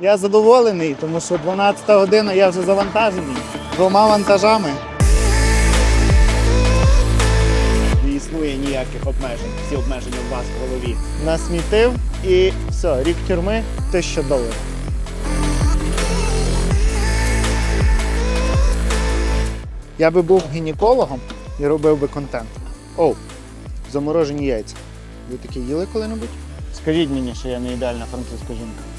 Я задоволений, тому що 12 година я вже завантажений двома вантажами. Не існує ніяких обмежень. Всі обмеження у вас в голові. Насмітив і все, рік тюрми 1000 доларів. Я би був гінекологом і робив би контент. Оу, заморожені яйця. Ви такі їли коли-небудь? Скажіть мені, що я не ідеальна французька жінка.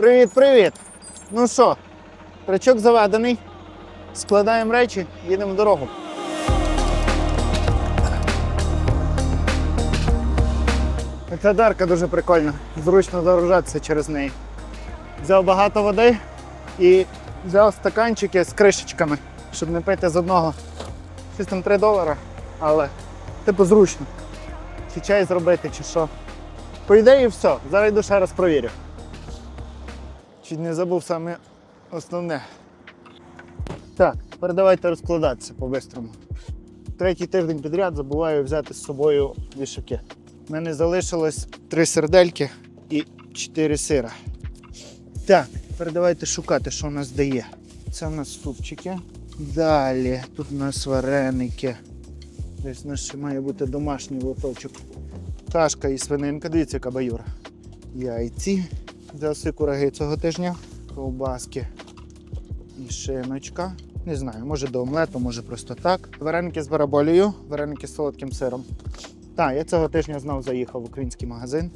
Привіт, привіт! Ну що, трачок заведений. Складаємо речі, їдемо в дорогу. Ця дарка дуже прикольна. Зручно загружатися через неї. Взяв багато води і взяв стаканчики з кришечками, щоб не пити з одного. Щось там 3 долара, але типу зручно. Чи чай зробити, чи що. По ідеї, все. Зараз йду ще раз провірю. Чуть не забув саме основне. Так, тепер давайте розкладатися по-бистрому. Третій тиждень підряд забуваю взяти з собою вішаки. У мене залишилось три сердельки і чотири сира. Так, тепер давайте шукати, що у нас дає. Це у нас супчики. Далі тут у нас вареники. Десь у нас ще має бути домашній лоточок. Кашка і свининка. Дивіться, яка баюра. Яйці. Взяв кураги цього тижня. Ковбаски і шиночка. Не знаю, може до омлету, може просто так. Вареники з бараболею, вареники з солодким сиром. Так, я цього тижня знов заїхав в український магазин.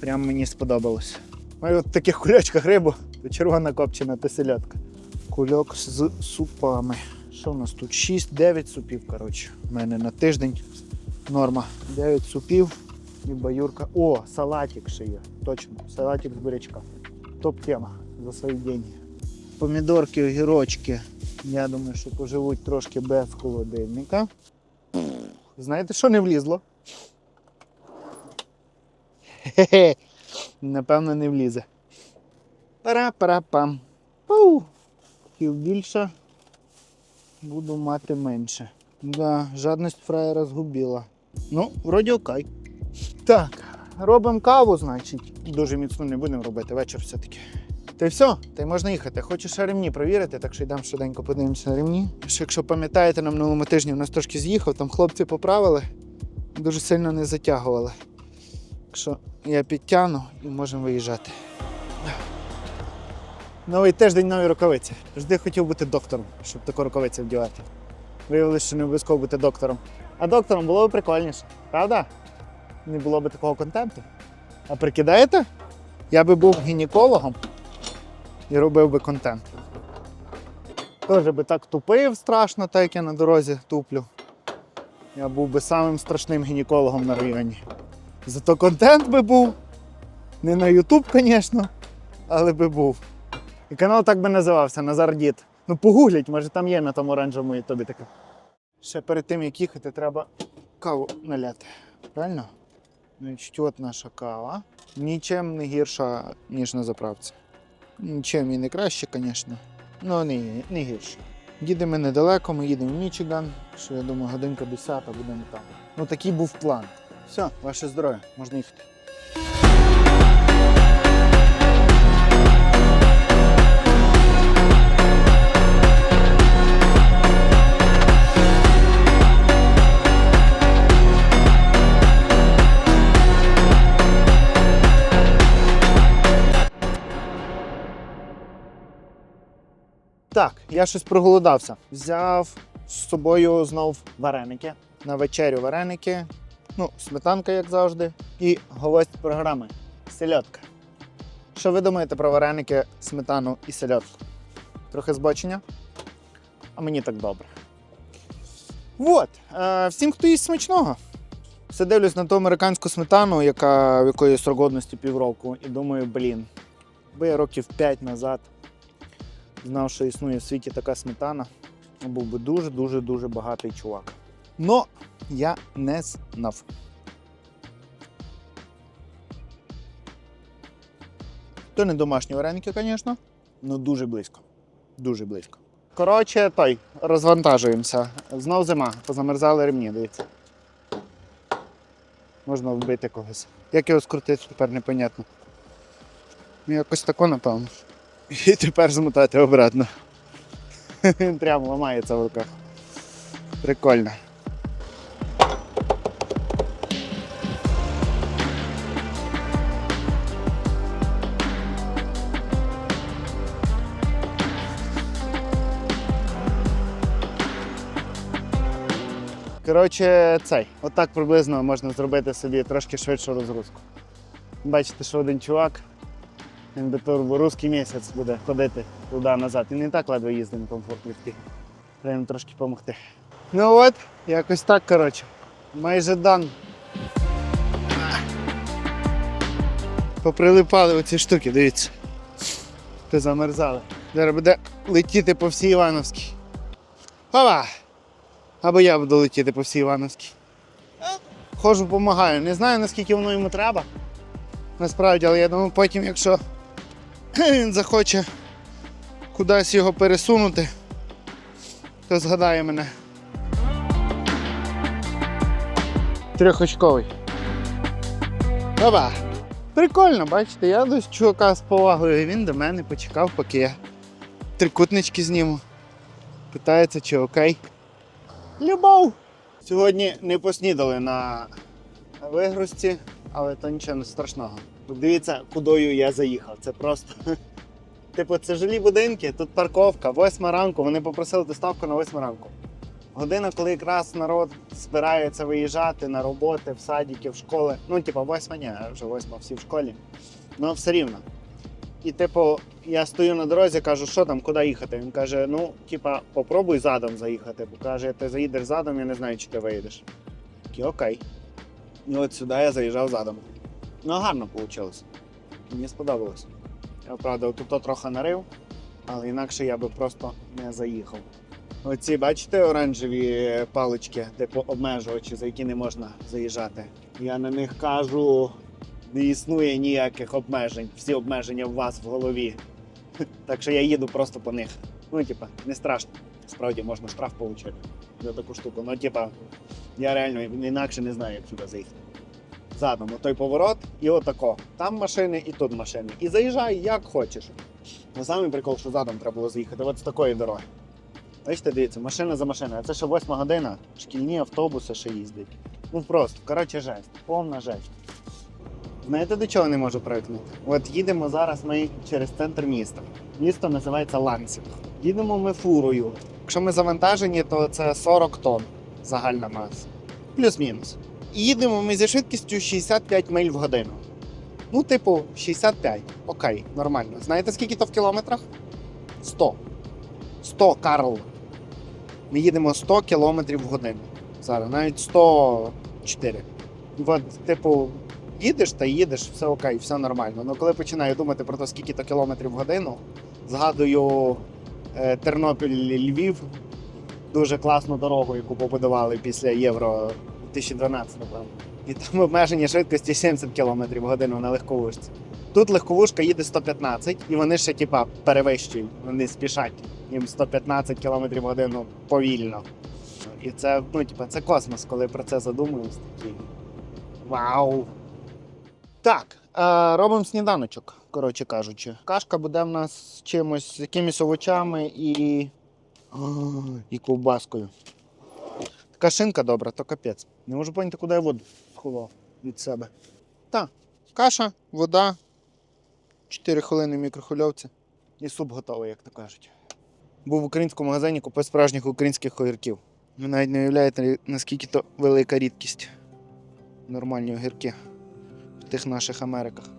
Прям мені сподобалось. Маю от таких кульочках рибу, червона копчена та селядка. Кульок з супами. Що у нас тут? 6-9 супів, коротше. У мене на тиждень норма. 9 супів і баюрка. О, салатик ще є. Точно. Салатик з бурячка. Топ-тема за свої деньги. Помідорки, огірочки. Я думаю, що поживуть трошки без холодильника. Знаєте, що не влізло? Хе-хе. Напевно, не влізе. Пара-пара-пам. Пау. Хотів більше, буду мати менше. Да, жадність фраєра згубила. Ну, вроді окей. Так, робимо каву, значить. Дуже міцно не будемо робити вечір все-таки. Та й все, та й можна їхати. Хочу ще ремні провірити, так що йдемо швиденько подивимося на ремні. Ще, якщо пам'ятаєте, на минулому тижні у нас трошки з'їхав, там хлопці поправили, дуже сильно не затягували. Так що я підтягну і можемо виїжджати. Новий тиждень, нові рукавиці. Завжди хотів бути доктором, щоб таку рукавиці вдівати. Виявилося, що не обов'язково бути доктором. А доктором було б прикольніше, правда? Не було б такого контенту. А прикидаєте? Я би був гінекологом і робив би контент. Теж би так тупив страшно, так як я на дорозі туплю. Я був би самим страшним гінекологом на районі. Зато контент би був. Не на YouTube, звісно, але би був. І канал так би називався Назар Дід. Ну погугліть, може там є на тому оранжевому ютубі таке. Ще перед тим, як їхати, треба каву наляти. Правильно? Значить, от наша кава. Нічим не гірша, ніж на заправці. Нічим і не краще, звісно. Ну, не, не гірше. Їдемо недалеко, ми їдемо в Мічиган, що я думаю, годинка 10 будемо там. Ну такий був план. Все, ваше здоров'я, можна їхати. Так, я щось проголодався. Взяв з собою знов вареники. На вечерю вареники. Ну, сметанка, як завжди. І гвоздь програми сельодка. Що ви думаєте про вареники, сметану і сельодку? Трохи збочення? А мені так добре. От. Е, всім, хто їсть смачного. Все дивлюсь на ту американську сметану, яка в якої срок годності півроку, і думаю, блін, би я років 5 назад знав, що існує в світі така сметана, був би дуже-дуже дуже багатий чувак. Но я не знав. То не домашні вареники, звісно, але дуже близько. Дуже близько. Коротше, той, розвантажуємося. Знов зима, позамерзали ремні, дивіться. Можна вбити когось. Як його скрутити, тепер непонятно. Ну, якось тако, напевно. І тепер змотати обратно. Він прямо ламається в руках. Прикольно. Коротше, цей. Отак приблизно можна зробити собі трошки швидшу розгрузку. Бачите, що один чувак, він би турборусський місяць буде ходити туди-назад. Він не так ледве їздить на комфорт ліфті. Треба трошки допомогти. Ну от, якось так, коротше. Майже дан. Поприлипали оці штуки, дивіться. Позамерзали. Зараз буде летіти по всій Івановській. Ова! Або я буду летіти по всій Івановській. Ходжу, допомагаю. Не знаю, наскільки воно йому треба. Насправді, але я думаю, потім, якщо він захоче кудись його пересунути, то згадає мене. Трьохочковий. Опа! Прикольно, бачите, я до чувака з повагою, він до мене почекав, поки я трикутнички зніму. Питається, чи окей. Любов! Сьогодні не поснідали на вигрузці, але то нічого не страшного. Дивіться, кудою я заїхав. Це просто. Типу, це жилі будинки, тут парковка, восьма ранку. Вони попросили доставку на восьму ранку. Година, коли якраз народ збирається виїжджати на роботи, в садики, в школи. Ну, типу, восьма, ні, вже восьма всі в школі. Ну, все рівно. І, типу, я стою на дорозі, кажу, що там, куди їхати. Він каже: ну, типа, попробуй задом заїхати. Бо каже, ти заїдеш задом, я не знаю, чи ти виїдеш. Окей. І от сюди я заїжджав задом. Ну, гарно вийшло. Мені сподобалось. Я правда, тут трохи нарив, але інакше я би просто не заїхав. Оці, бачите, оранжеві палички, типу обмежувачі, за які не можна заїжджати. Я на них кажу, не існує ніяких обмежень. Всі обмеження у вас в голові. Так що я їду просто по них. Ну, типа, не страшно. Справді можна штраф отримати за таку штуку. Ну, типа, я реально інакше не знаю, як сюди заїхати. Задом, той поворот і отако. Там машини і тут машини. І заїжджай як хочеш. Ну, самий прикол, що задом треба було заїхати, от з такої дороги. Бачите, дивіться, машина за машиною. Це ще восьма година, шкільні автобуси ще їздять. Ну просто, коротше, жесть, повна жесть. Знаєте, до чого не можу привикнути? От їдемо зараз ми через центр міста. Місто називається Лансінг. Їдемо ми фурою. Якщо ми завантажені, то це 40 тонн загальна маса. Плюс-мінус. Їдемо ми зі швидкістю 65 миль в годину. Ну, типу, 65. Окей, нормально. Знаєте, скільки то в кілометрах? 100. 100, Карл. Ми їдемо 100 кілометрів в годину. Зараз, навіть 104. От, типу, їдеш та їдеш, все окей, все нормально. Ну коли починаю думати про те, скільки то кілометрів в годину, згадую е, Тернопіль Львів, дуже класну дорогу, яку побудували після Євро 2012, напевно. І там обмеження швидкості 70 км в годину на легковушці. Тут легковушка їде 115, і вони ще типа перевищують, вони спішать. Їм 115 км в годину повільно. І це, ну, типа, це космос, коли про це задумуємось. Такий. Вау! Так, е, робимо сніданочок, коротше кажучи. Кашка буде в нас з чимось, з якимись овочами і. І ковбаскою. Така шинка добра, то капець. Не можу поняти, куди я воду сховав від себе. Так, каша, вода, 4 хвилини в мікрохвильовці і суп готовий, як то кажуть. Був в українському магазині, купив справжніх українських огірків. Ви навіть не уявляєте, наскільки то велика рідкість. Нормальні огірки в тих наших Америках.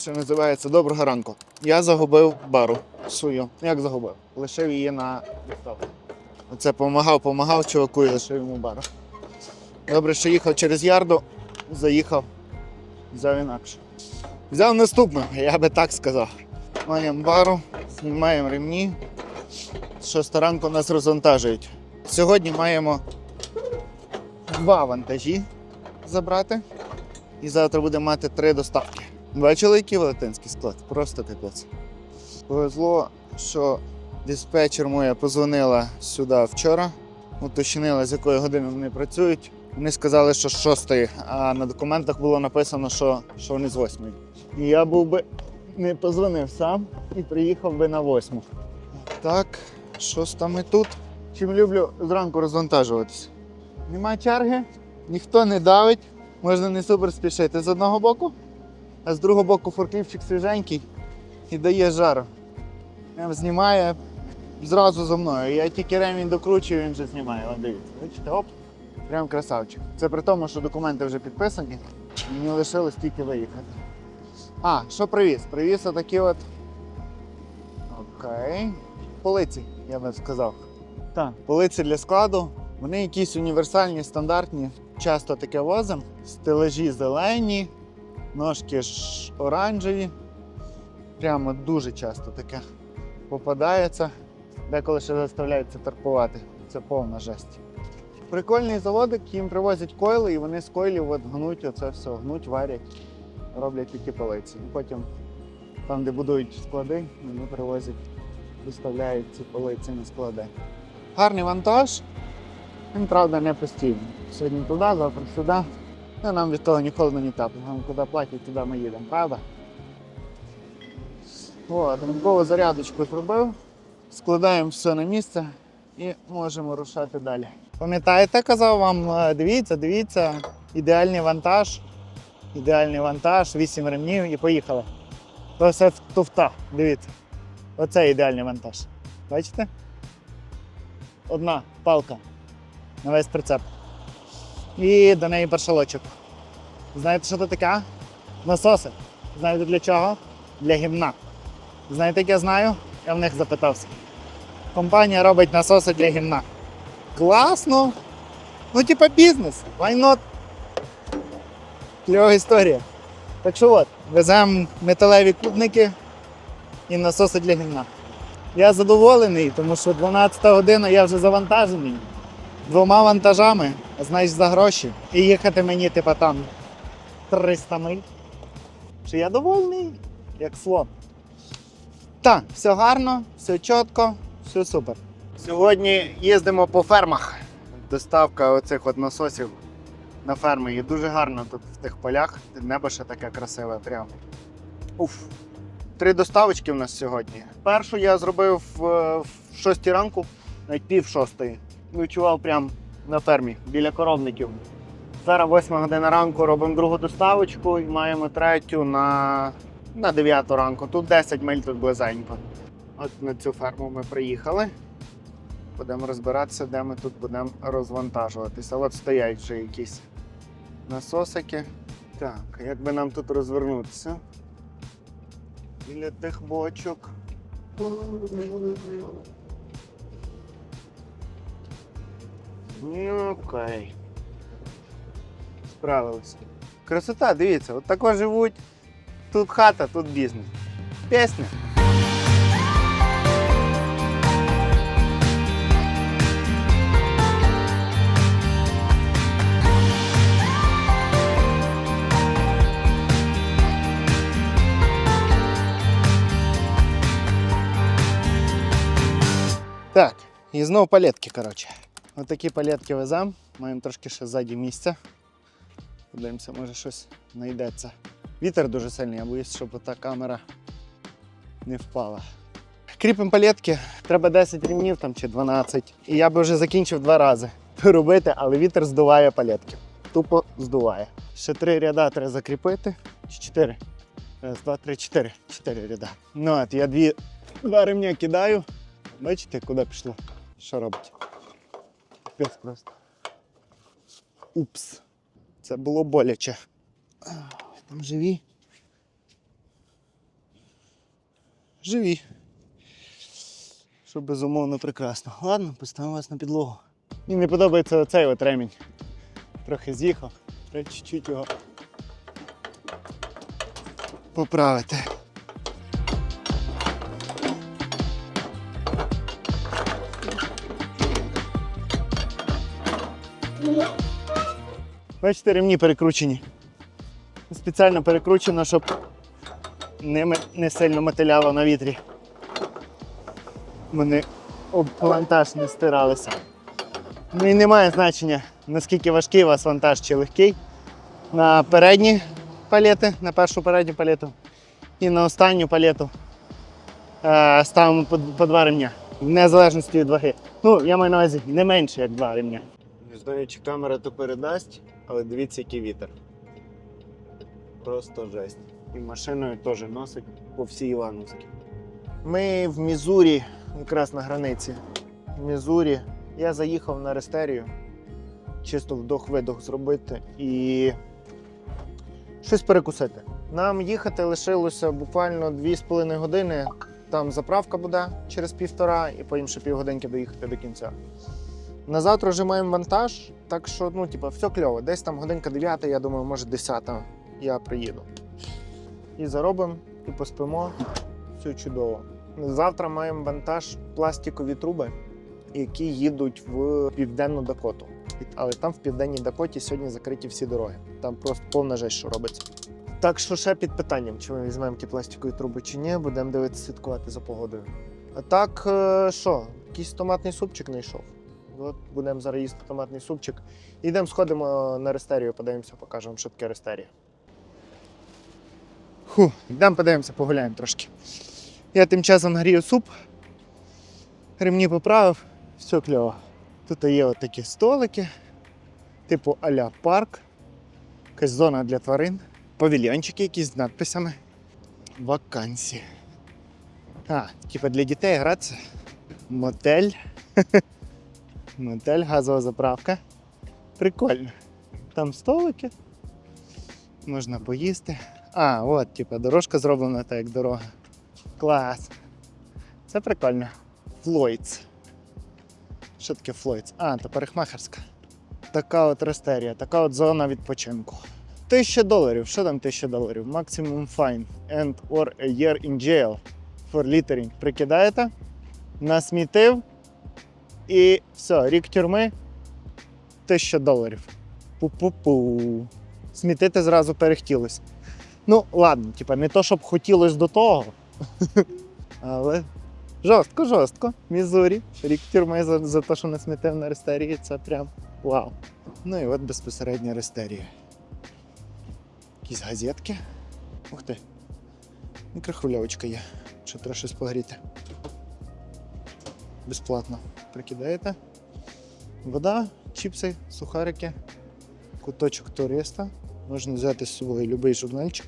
Що називається доброго ранку. Я загубив бару свою. Як загубив? Лишив її на відставку. Оце помагав, помагав чуваку і лишив йому бару. Добре, що їхав через ярду, заїхав, взяв інакше. Взяв наступну, я би так сказав. Маємо бару, знімаємо ремні. Шоста ранку нас розвантажують. Сьогодні маємо два вантажі забрати. І завтра будемо мати три доставки. Бачили, який велетенський склад? Просто капець. Повезло, що диспетчер моя позвонила сюди вчора, уточнила, з якої години вони працюють. Вони сказали, що з 6, а на документах було написано, що, що вони з 8. І я був би не позвонив сам і приїхав би на 8. Так, шоста ми тут. Чим люблю зранку розвантажуватися. Нема черги, ніхто не давить, можна не супер спішити з одного боку, а з другого боку форклівчик свіженький і дає жару. Знімає зразу за мною. Я тільки ремінь докручую, він вже знімає. Вон дивіться. Бачите, оп. Прям красавчик. Це при тому, що документи вже підписані. Мені лишилось тільки виїхати. А, що привіз? Привіз отакі от. Окей. Полиці, я би сказав. Так, полиці для складу. Вони якісь універсальні, стандартні. Часто таке возимо. Стележі зелені, ножки ж оранжеві. Прямо дуже часто таке попадається. Деколи ще заставляються тарпувати. Це повна жесть. Прикольний заводик, їм привозять койли, і вони з койлів от гнуть оце все, гнуть, варять, роблять такі полиці. І потім там, де будують склади, вони привозять, доставляють ці полиці на склади. Гарний вантаж. Він, правда, не постійний. Сьогодні туди, завтра сюди. Ну, нам від того ні холодно, ні. Нам куди платять, туди ми їдемо, правда? О, ранкову зарядочку зробив. Складаємо все на місце і можемо рушати далі. Пам'ятаєте, казав вам, е, дивіться, дивіться, ідеальний вантаж. Ідеальний вантаж, 8 ремнів і поїхали. То все туфта, дивіться. Оце ідеальний вантаж. Бачите? Одна палка на весь прицеп. І до неї паршалочок. Знаєте, що це таке? Насоси. Знаєте для чого? Для гімна. Знаєте, як я знаю? Я в них запитався. Компанія робить насоси для гімна. Класно! Ну, типа бізнес. Why not? Кльова історія. Так що от, веземо металеві клубники і насоси для гімна. Я задоволений, тому що 12 година я вже завантажений двома вантажами, значить за гроші. І їхати мені, типа там 300 миль. Чи я довольний, як слон. Так, все гарно, все чітко, все супер. Сьогодні їздимо по фермах. Доставка оцих от насосів на ферми. І дуже гарно тут в тих полях. Небо ще таке красиве, прям. Уф. Три доставочки в нас сьогодні. Першу я зробив е, в 6 ранку, навіть пів шостої. Ночував прямо на фермі біля коровників. Зараз 8 година ранку робимо другу доставочку і маємо третю на, на 9 ранку. Тут 10 миль тут близенько. От на цю ферму ми приїхали. Будемо розбиратися, де ми тут будемо розвантажуватися. От стоять вже якісь насосики. Так, як би нам тут розвернутися? Біля тих бочок. Ну, Окей. Справилися. Красота, дивіться, от тако живуть. Тут хата, тут бізнес. Пісня. Так, і знов палетки, коротше. Ось такі палетки веземо. Маємо трошки ще ззаді місця. Подивимося, може щось знайдеться. Вітер дуже сильний, я боюсь, щоб та камера не впала. Кріпимо палетки, треба 10 рівнів там чи 12. І я би вже закінчив два рази робити, але вітер здуває палетки. Тупо здуває. Ще три ряда треба закріпити. Чотири? Раз, два, три, чотири. Чотири ряда. Ну от я дві два ремня кидаю. Бачите, куди пішло? Що робить? Капець просто. Упс. Це було боляче. Там живі. Живі. Що безумовно прекрасно. Ладно, поставимо вас на підлогу. Мені не подобається оцей от ремінь. Трохи з'їхав. Треба чуть-чуть його поправити. Бачите, ремні перекручені. Спеціально перекручено, щоб ними не сильно мотиляло на вітрі. Вони об вантаж не стиралися. Ну і немає значення, наскільки важкий у вас вантаж чи легкий. На передні палети, на першу передню палету і на останню палету е, ставимо по, по два ремня. В незалежності від ваги. Ну, я маю на увазі не менше, як два ремня. Не знаю, чи камера то передасть, але дивіться, який вітер. Просто жесть. І машиною теж носить по всій Івановській. Ми в Мізурі, якраз на границі. В Мізурі. Я заїхав на рестерію, чисто вдох-видох зробити і щось перекусити. Нам їхати лишилося буквально 2,5 години. Там заправка буде через півтора, і потім ще півгодинки доїхати до кінця. На завтра вже маємо вантаж, так що ну, типу, все кльово. Десь там годинка 9, я думаю, може 10 я приїду. І заробимо, і поспимо. Все чудово. Завтра маємо вантаж пластикові труби, які їдуть в південну Дакоту. Але там в південній Дакоті сьогодні закриті всі дороги. Там просто повна жесть, що робиться. Так що ще під питанням, чи ми візьмемо ті пластикові труби чи ні, будемо дивитися, слідкувати за погодою. А так, е, що, якийсь томатний супчик знайшов. От будемо зараз їсти томатний супчик. Йдемо, сходимо на рестерію, подивимося, покажемо, що таке рестерія. Фу, йдемо подивимося, погуляємо трошки. Я тим часом грію суп, ремні поправив, все кльово. Тут є отакі столики, типу а-ля парк, якась зона для тварин, павільйончики якісь з надписями. Вакансії. А, типу для дітей гратися. Мотель. Мотель, газова заправка. Прикольно. Там столики. Можна поїсти. А, от, типу, дорожка зроблена так, як дорога. Клас. Це прикольно. Флойц. Що таке Флойц? А, то парикмахерська. Така от рестерія, така от зона відпочинку. Тисяча доларів. Що там тисяча доларів? Maximum fine and or a year in jail for littering. Прикидаєте? Насмітив. І все, рік тюрми. Тисяча доларів. Пу-пу-пу. Смітити зразу перехтілося. Ну, ладно, типа, не то, щоб хотілося до того. Але жорстко, жорстко. Мізурі. Рік тюрми за, за те, що не смітив на рестерії, це прям вау. Ну і от безпосередньо рестерія. Якісь газетки. Ух ти. Мікрохвильовочка є. Що треба щось погріти. Безплатно. Прикидаєте. Вода, чіпси, сухарики, куточок туриста. Можна взяти з собою будь-який журнальчик.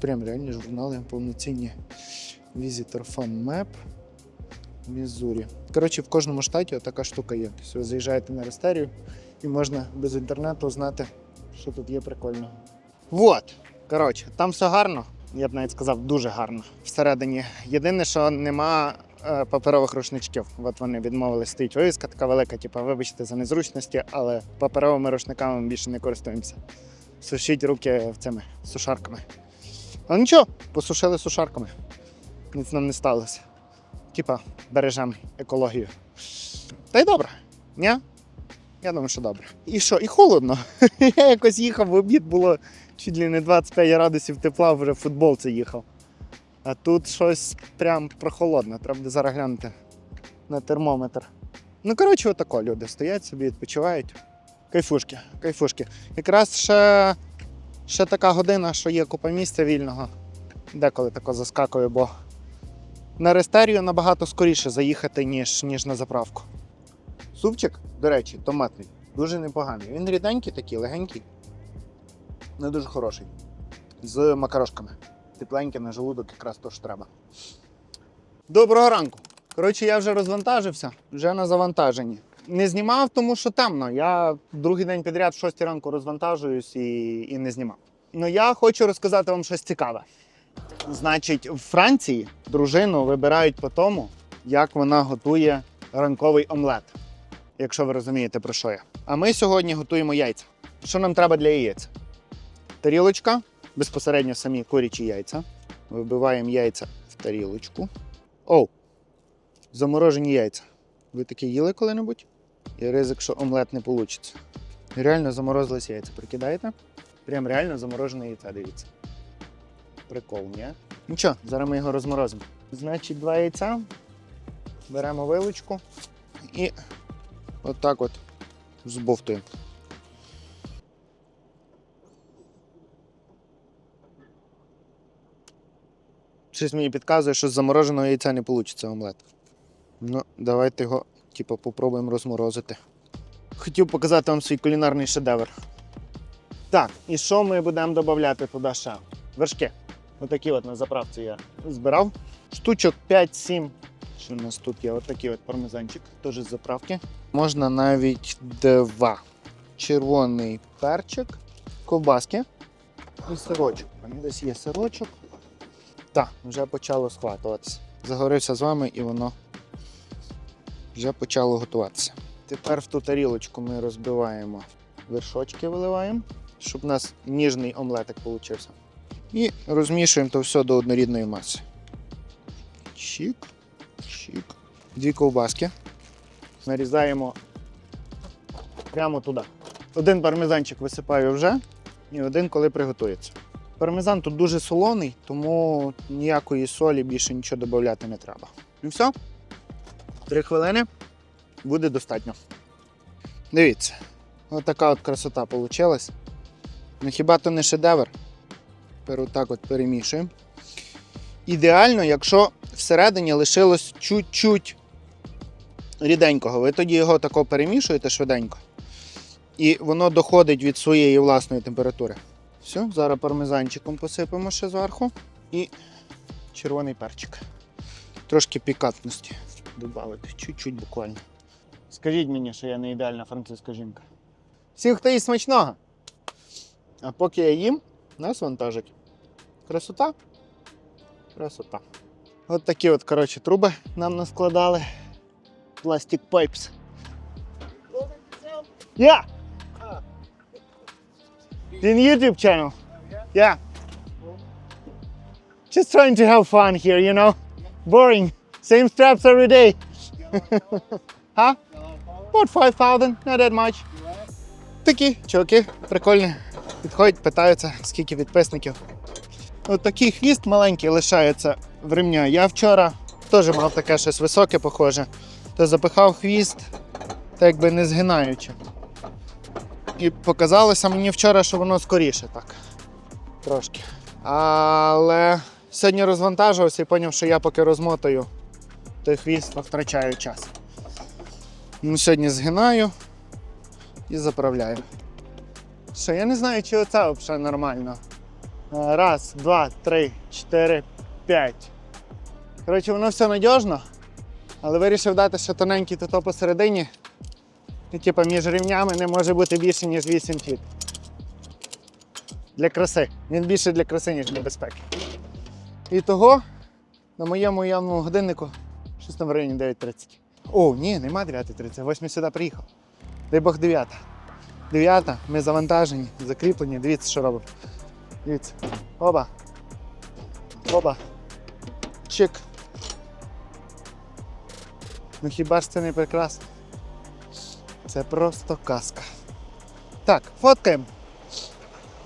Прям реальні журнали повноцінні. Visitor Fun Map. Мізурі. Коротше, в кожному штаті така штука є. Тобто ви заїжджаєте на рестерію і можна без інтернету знати, що тут є прикольного. Вот. Коротше, там все гарно. Я б навіть сказав, дуже гарно. Всередині. Єдине, що нема паперових рушничків. От вони відмовили стоїть вивіска така велика, типу, вибачте за незручності, але паперовими рушниками ми більше не користуємося. Сушіть руки цими сушарками. Але нічого, посушили сушарками. Ніц нам не сталося. Типа, бережемо екологію. Та й добре. Ні? Я думаю, що добре. І що? І холодно. Я якось їхав в обід, було чуть ли не 25 градусів тепла, вже в футболці їхав. А тут щось прям прохолодно. Треба буде зараз глянути на термометр. Ну, коротше, отако люди стоять собі, відпочивають. Кайфушки, кайфушки. Якраз ще, ще така година, що є купа місця вільного. Деколи тако заскакую, бо на рестерію набагато скоріше заїхати, ніж, ніж на заправку. Супчик, до речі, томатний, дуже непоганий. Він ріденький такий, легенький, не дуже хороший. З макарошками. Тепленький на желудок якраз то що треба. Доброго ранку. Коротше, я вже розвантажився, вже на завантаженні. Не знімав, тому що темно. Я другий день підряд в 6 ранку розвантажуюсь і, і не знімав. Ну я хочу розказати вам щось цікаве. Значить, в Франції дружину вибирають по тому, як вона готує ранковий омлет. Якщо ви розумієте, про що я. А ми сьогодні готуємо яйця. що нам треба для яєць? Тарілочка, безпосередньо самі курячі яйця. Вибиваємо яйця в тарілочку. Оу! Заморожені яйця. Ви таке їли коли-небудь? І ризик, що омлет не вийде. Реально заморозились яйця. Прикидаєте? Прям реально заморожене яйця, дивіться. Прикол, ні? Нічого, зараз ми його розморозимо. Значить, два яйця. Беремо вилочку і отак от збовтуємо. Щось мені підказує, що з замороженого яйця не вийде омлет. Ну, давайте його, типу, попробуємо розморозити. Хотів показати вам свій кулінарний шедевр. Так, і що ми будемо додати туди ще? Вершки. Отакі от на заправці я збирав. Штучок 5-7. Що у нас тут є? Отакий от пармезанчик, теж з заправки. Можна навіть два. Червоний перчик, ковбаски і сирочок. У мене десь є сирочок. Так, вже почало схватуватися. Загорився з вами і воно вже почало готуватися. Тепер в ту тарілочку ми розбиваємо вершочки, виливаємо, щоб у нас ніжний омлетик вийшов. І розмішуємо то все до однорідної маси. Чік, чік. Дві ковбаски. Нарізаємо прямо туди. Один пармезанчик висипаю вже, і один, коли приготується. Пармезан тут дуже солоний, тому ніякої солі більше нічого додати не треба. І все. Три хвилини буде достатньо. Дивіться, отака от красота вийшла. Ну хіба то не шедевр? Тепер отак от перемішуємо. Ідеально, якщо всередині лишилось чуть-чуть ріденького. Ви тоді його тако перемішуєте швиденько. І воно доходить від своєї власної температури. Все, зараз пармезанчиком посипемо ще зверху. І червоний перчик. Трошки пікантності додати, чуть-чуть буквально. Скажіть мені, що я не ідеальна французька жінка. Всім, хто їсть смачного. А поки я їм, нас вантажить. Красота? Красота. От такі от, коротше, труби нам наскладали. Plastic pipes. Yeah. In YouTube channel. Yeah. Just trying to have fun here, you know. Boring. Same straps every day. huh? About 5,000, not that much. Такі чуваки, прикольні. Підходять, питаються, скільки підписників. От такий хвіст маленький лишається в ремня. Я вчора теж мав таке щось високе, похоже. То запихав хвіст, так якби не згинаючи. І показалося мені вчора, що воно скоріше так. Трошки. Але сьогодні розвантажувався і зрозумів, що я поки розмотаю той хвіст, то втрачаю час. Ну, сьогодні згинаю і заправляю. Що, я не знаю, чи оце взагалі нормально. Е, Раз, два, три, чотири, п'ять. Коротше, воно все надіжно, але вирішив дати ще тоненький тут посередині. Типу між рівнями не може бути більше, ніж 8 фіт. Для краси. Він більше для краси, ніж для безпеки. І того на моєму явному годиннику щось там в районі 9.30. О, ні, нема 9.30, восьмий сюди приїхав. Дай Бог 9. 9, ми завантажені, закріплені. Дивіться, що робимо. Дивіться. Оба. Оба. Чик. Ну хіба ж це не прекрасно? Це просто казка. Так, фоткаємо.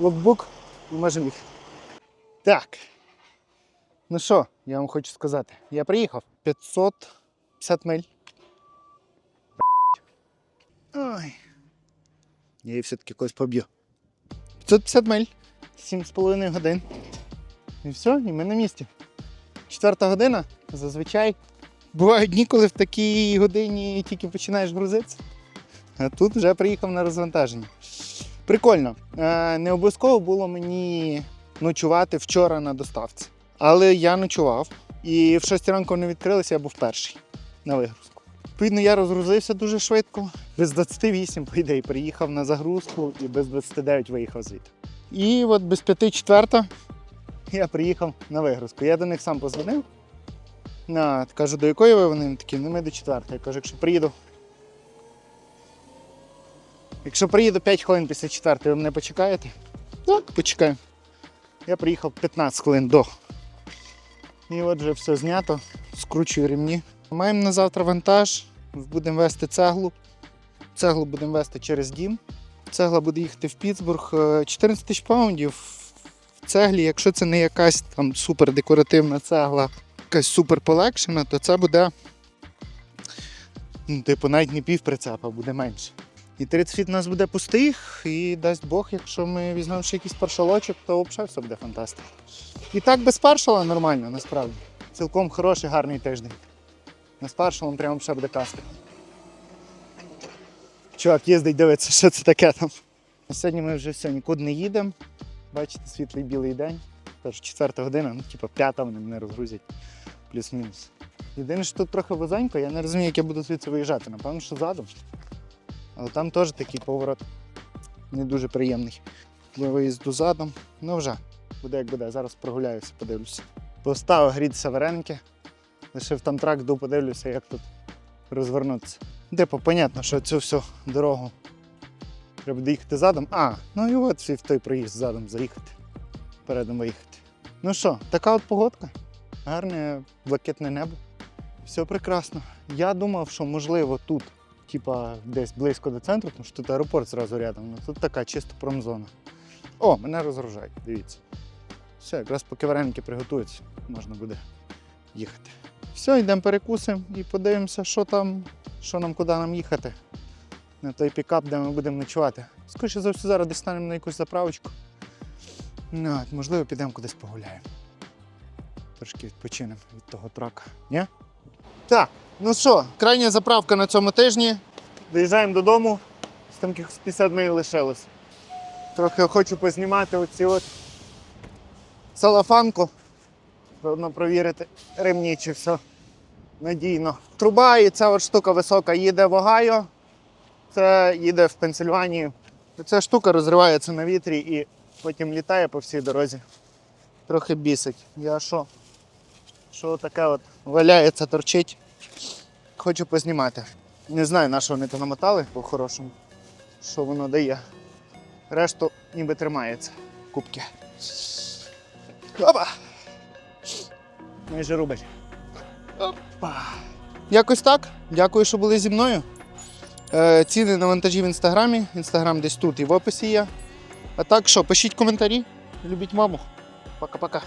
Лукбук, і можемо їх. Так. Ну що, я вам хочу сказати. Я приїхав 550 миль. Ой. Я її все-таки когось поб'ю. 550 миль. 7,5 годин. І все, і ми на місці. Четверта година. Зазвичай бувають дні, коли в такій годині тільки починаєш грузитися. Тут вже приїхав на розвантаження. Прикольно. Е, Не обов'язково було мені ночувати вчора на доставці. Але я ночував. І в 6 ранку не відкрилися, я був перший на вигрузку. Відповідно, я розгрузився дуже швидко. Без 28, по ідеї, приїхав на загрузку і без 29 виїхав звідти. І от без 5 четверта я приїхав на вигрузку. Я до них сам позвонив. На, кажу, до якої ви вони такі? Ну ми до четвертої. Я кажу, якщо приїду Якщо приїду 5 хвилин після четвертої, ви мене почекаєте? Так, почекаємо. Я приїхав 15 хвилин до. І от вже все знято, скручую ремні. Маємо на завтра вантаж, будемо вести цеглу. Цеглу будемо вести через дім. Цегла буде їхати в Піцбург. Е, 14 тисяч паундів в цеглі, якщо це не якась там супер декоративна цегла, якась супер полегшена, то це буде, ну, типу, навіть не пів прицепа, буде менше. І 30 фіт у нас буде пустих, і дасть Бог, якщо ми візьмемо ще якийсь паршалочок, то взагалі все буде фантастика. І так без паршала нормально, насправді. Цілком хороший, гарний тиждень. Не з паршалом прямо ще буде каска. Чувак їздить, дивиться, що це таке там. Сьогодні ми вже все, нікуди не їдемо. Бачите, світлий білий день. Тож четверта година, ну типу п'ята вони мене розгрузять. Плюс-мінус. Єдине, що тут трохи вузенько, я не розумію, як я буду звідси виїжджати. Напевно, що задом. Але там теж такий поворот не дуже приємний. Для виїзду задом. Ну вже, буде як буде. Зараз прогуляюся, подивлюся. Поставив грітися вареники. Лишив там трак, йду подивлюся, як тут розвернутися. Типу, понятно, що цю всю дорогу треба доїхати задом. А, ну і от в той проїзд задом заїхати. Передом виїхати. Ну що, така от погодка. Гарне блакитне небо. Все прекрасно. Я думав, що можливо тут, типа десь близько до центру, тому що тут аеропорт зразу рядом. Ну тут така чисто промзона. О, мене розгружають, дивіться. Все, якраз поки вареники приготуються, можна буде їхати. Все, йдемо перекусимо і подивимося, що там, що нам, куди нам їхати. На той пікап, де ми будемо ночувати. Скоріше за все, зараз десь станемо на якусь заправочку. Ну, можливо, підемо кудись погуляємо. Трошки відпочинемо від того трака. Ні? Так, ну що, крайня заправка на цьому тижні. Доїжджаємо додому. З там якихось 50 миль лишилось. Трохи хочу познімати оці от салафанку. Заодно провірити ремні, чи все надійно. Труба і ця от штука висока їде в Огайо, це їде в Пенсильванію. Ця штука розривається на вітрі і потім літає по всій дорозі. Трохи бісить. Я що? Що таке от валяється, торчить. Хочу познімати. Не знаю, на що вони то намотали по-хорошому. Що воно дає. Решту ніби тримається. Кубки. Опа! Майже рубль. Опа. Якось так. Дякую, що були зі мною. Е, ціни на вантажі в інстаграмі. Інстаграм десь тут і в описі є. А так що, пишіть коментарі. Любіть маму. Пока-пока.